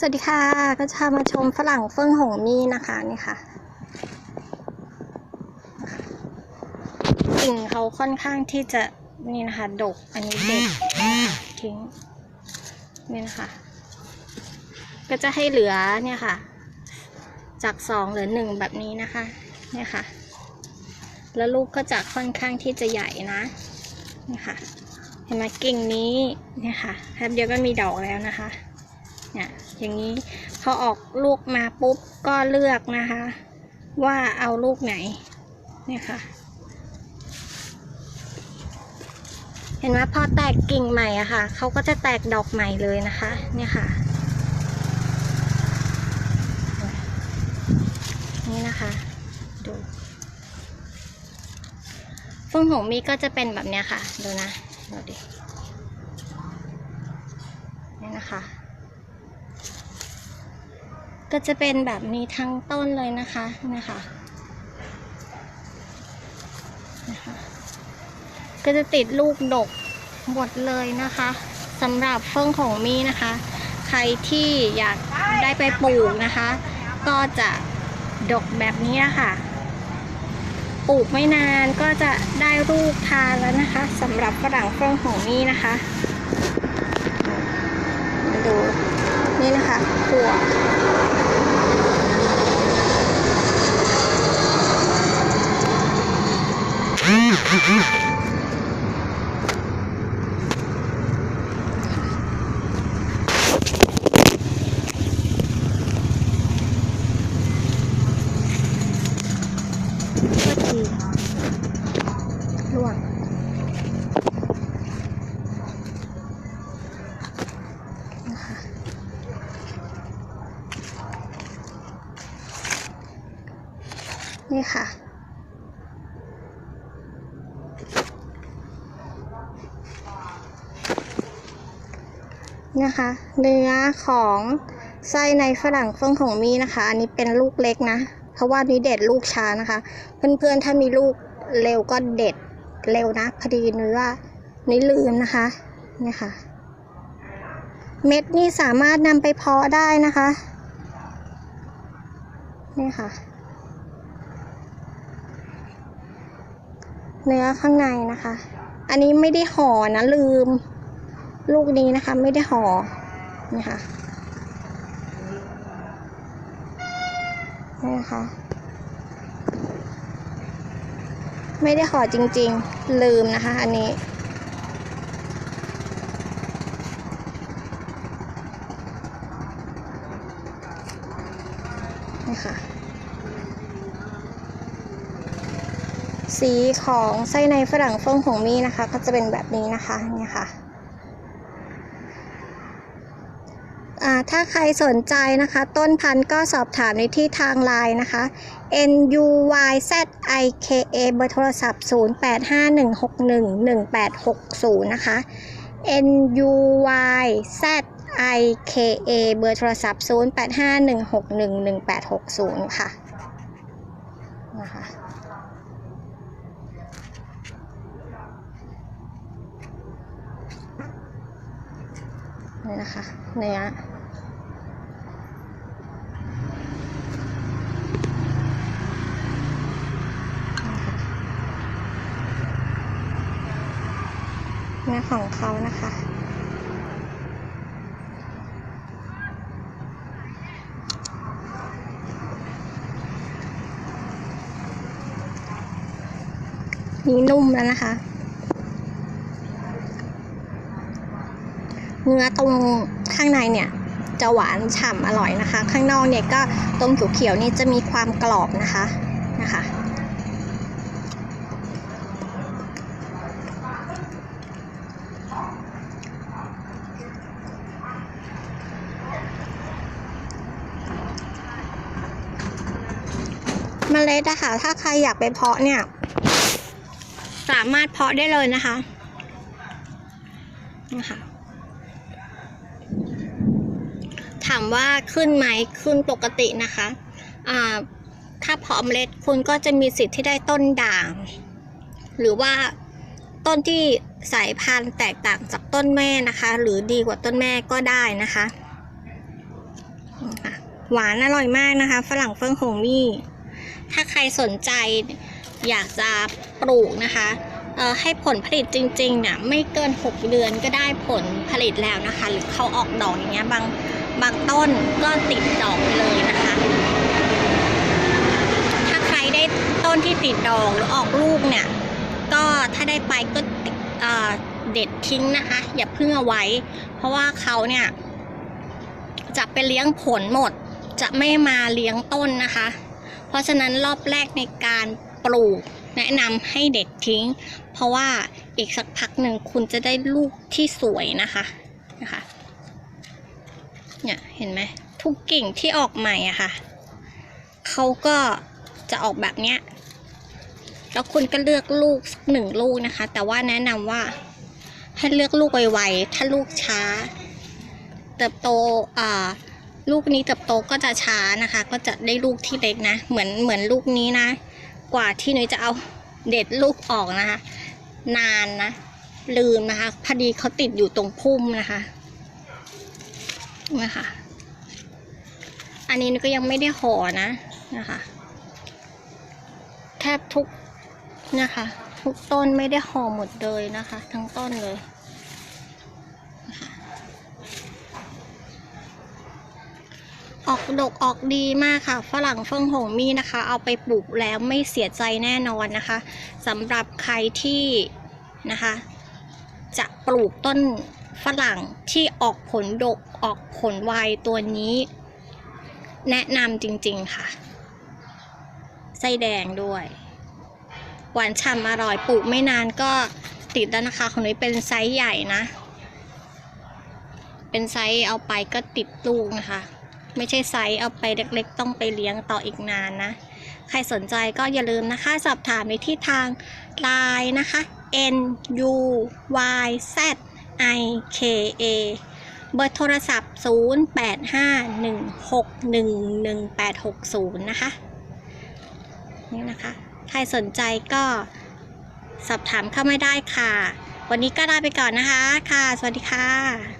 สวัสดีค่ะ ก็จะมาชมฝรั่งเฟื่องหงมี่นะคะนี่ค่ะกิ่งเขาค่อนข้างที่จะนี่นะคะดกอันนี้เด็ดทิ้งนี่นะคะ ก็จะให้เหลือเนี่ยค่ะ จากสองเหลือหนึ่งแบบนี้นะคะเนี่ยค่ะ แล้วลูกก็จะค่อนข้างที่จะใหญ่นะนี่ค่ะเห็นไหมกิ่งนี้เนี่ยค่ะแป๊บเดียวก็มีดอกแล้วนะคะ เนี่ยอย่างนี้พอออกลูกมาปุ๊บก็เลือกนะคะ ว่าเอาลูกไหนเนี่ยค่ะ เห็นไหมพอแตกกิ่งใหม่อะค่ะเขาก็จะแตกดอกใหม่เลยนะคะ เนี่ยค่ะ นี่นะคะดูฟงหงมีก็จะเป็นแบบเนี้ยค่ะ ดูนะ ดูดิ นี่นะคะ ก็จะเป็นแบบนี้ทั้งต้นเลยนะคะนะคะนะคะ ก็จะติดลูกดกหมดเลยนะคะสำหรับเฟื่องของมีนะคะ ใครที่อยากได้ไปปลูกนะคะ ก็จะดกแบบนี้นะคะปลูกไม่นานก็จะได้ลูกทานแล้วนะคะสำหรับฝรั่งเฟื่องของมีนะคะมาดูนี่นะคะขั่วทีล่วง นะคะ นะคะ เนื้อของไส้ในฝรั่งเฟื่องของมีนะคะ อันนี้เป็นลูกเล็กนะ เพราะว่านี้เด็ดลูกช้านะคะ เพื่อนๆถ้ามีลูกเร็วก็เด็ดเร็วนะ พอดีนุ้ยว่านี่ลืมนะคะนี่ค่ะ เม็ดนี่สามารถนำไปเพาะได้นะคะ นี่ค่ะ เนื้อข้างในนะคะ อันนี้ไม่ได้ห่อนะลืม ลูกนี้นะคะไม่ได้ห่อนี่ค่ะนี่นะคะไม่ได้ห่อจริง ๆ ลืมนะคะ อันนี้นี่ค่ะสีของไส้ในฝรั่งเฟื่องหงมีนะคะ ก็จะเป็นแบบนี้นะคะเนี่ยค่ะ อ่า ถ้าใครสนใจนะคะ ต้นพันธุ์ก็สอบถามในที่ทางไลน์นะคะ n u y z i k a เบอร์โทรศัพท์ 0851611860 นะคะ n u y z i k a เบอร์โทรศัพท์ 0851611860 ค่ะนะคะนี่นะคะเนื้อ ของเขานะคะ นี่นุ่มแล้วนะคะ เนื้อตรงข้างในเนี่ยจะหวานฉ่ำอร่อยนะคะ ข้างนอกเนี่ยก็ตรงเขียวๆนี่จะมีความกรอบนะคะนะคะ เมล็ดอะค่ะถ้าใครอยากไปเพาะเนี่ย สามารถเพาะได้เลยนะคะนะคะถามว่าขึ้นไหมขึ้นปกตินะคะอ่าถ้าเพาะเมล็ดคุณก็จะมีสิทธิ์ที่ได้ต้นด่าง หรือว่าต้นที่สายพันธุ์แตกต่างจากต้นแม่นะคะ หรือดีกว่าต้นแม่ก็ได้นะคะ หวานอร่อยมากนะคะ ฝรั่งเฟิงหงมี่ ถ้าใครสนใจอยากจะปลูกนะคะให้ผลผลิตจริงๆเนี่ยไม่เกิน 6 เดือนก็ได้ผลผลิตแล้วนะคะ หรือเขาออกดอกอย่างเงี้ยบางบางต้นก็ติดดอกไปเลยนะคะ ถ้าใครได้ต้นที่ติดดอกหรือออกลูกเนี่ย ก็ถ้าได้ไปก็ติดเด็ดทิ้งนะคะ อย่าเพิ่งเอาไว้ เพราะว่าเขาเนี่ย จะไปเลี้ยงผลหมดจะไม่มาเลี้ยงต้นนะคะ เพราะฉะนั้นรอบแรกในการปลูกแนะนำให้เด็ดทิ้ง เพราะว่าอีกสักพักหนึ่งคุณจะได้ลูกที่สวยนะคะนะคะเนี่ยเห็นไหมทุกกิ่งที่ออกใหม่อะค่ะเขาก็จะออกแบบเนี้ยแล้วคุณก็เลือกลูกสักหนึ่งลูกนะคะ แต่ว่าแนะนำว่าให้เลือกลูกไวๆถ้าลูกช้า เติบโตอ่า ลูกนี้เติบโตก็จะช้านะคะ ก็จะได้ลูกที่เล็กนะ เหมือนเหมือนลูกนี้นะ กว่าที่นุ้ยจะเอาเด็ดลูกออกนะคะ นานนะ ลืมนะคะ พอดีเขาติดอยู่ตรงพุ่มนะคะนะคะ อันนี้นุ้ยก็ยังไม่ได้ห่อนะนะคะ แทบทุกนะคะ ทุกต้นไม่ได้ห่อหมดเลยนะคะ ทั้งต้นเลยนะคะ ออกดกออกดีมากค่ะ ฝรั่งเฟิงหงมี่นะคะ เอาไปปลูกแล้วไม่เสียใจแน่นอนนะคะสำหรับใครที่นะคะ จะปลูกต้นฝรั่งที่ออกผลดกออกผลไวตัวนี้ แนะนำจริงๆค่ะ ไส้แดงด้วย หวานฉ่ำอร่อยปลูกไม่นานก็ติดแล้วนะคะ ของนี้เป็นไซส์ใหญ่นะ เป็นไซส์เอาไปก็ติดลูกนะคะ ไม่ใช่ไซส์เอาไปเล็กๆ ต้องไปเลี้ยงต่ออีกนานนะ ใครสนใจก็อย่าลืมนะคะ สอบถามในที่ทางไลน์นะคะ N U Y Z I K A เบอร์โทรศัพท์ 0851611860 นะคะ นี่นะคะ ใครสนใจก็สอบถามเข้ามาได้ค่ะ วันนี้ก็ลาไปก่อนนะคะ ค่ะ สวัสดีค่ะ